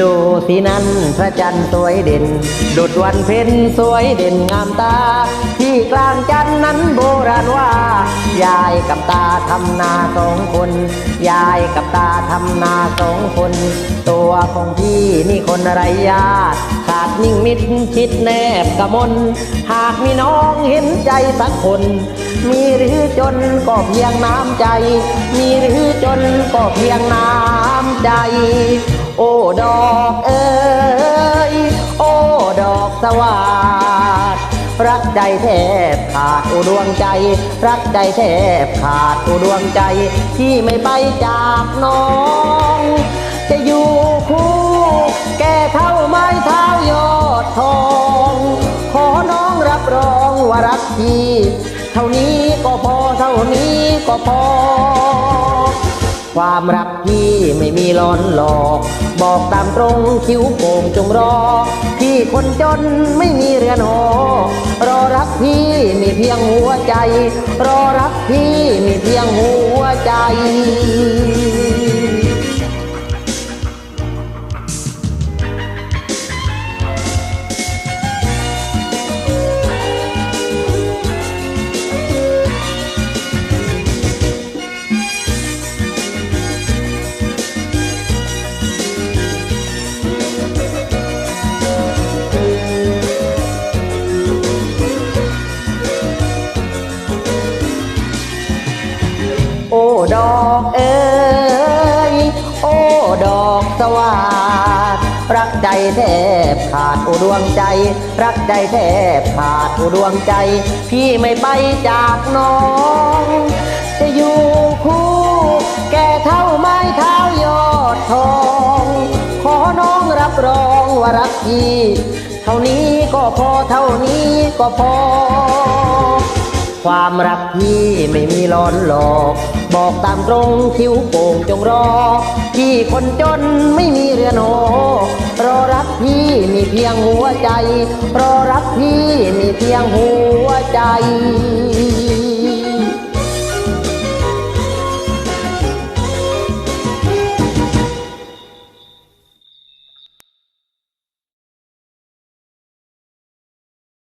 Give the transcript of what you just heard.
ดูสินั้นพระจันทร์สวยเด่นดุดวันเพ็ญสวยเด่นงามตา ที่กลางจันทร์นั้นโบราณว่า ยายกับตาทำนาสองคน ยายกับตาทำนาสองคน ตัวของพี่นี่คนไรญาติขาดนิ่งมิดชิดแนบกะมนหากมีน้องเห็นใจสักคน มีหรือจนก็เพียงน้ำใจ มีหรือจนก็เพียงน้ำใจ ดอกเอ้ยโอ้ดอกสวาดรักใจแทบขาดอุดวงใจ รักใจแทบขาดอุดวงใจ ที่ไม่ไปจากน้อง จะอยู่คู่ แก่เท่าไม้เท้ายอดทอง ขอน้องรับรองว่ารักพี่เท่านี้ก็พอเท่านี้ก็พอ ความรักพี่ไม่มีล้อนหลอก บอกตามตรงคิ้วโป่งจงรอ พี่คนจนไม่มีเรือนหอ รอรักพี่มีเพียงหัวใจ รอรักพี่มีเพียงหัวใจ ดอกเอ้ยโอ้ดอกสวาดรักใจแทบขาดอุดวงใจ รักใจแทบขาดอุดวงใจ พี่ไม่ไปจากน้อง จะอยู่คู่ แก่เท่าไม้เท้ายอดทอง ขอน้องรับรองว่ารักพี่เท่านี้ก็พอเท่านี้ก็พอ ความรักพี่ไม่มีล้อนหลอก บอกตามตรงคิ้วโป่งจงรอ พี่คนจนไม่มีเรือนหอรอรักพี่มีเพียงหัวใจ รอรักพี่มีเพียงหัวใจ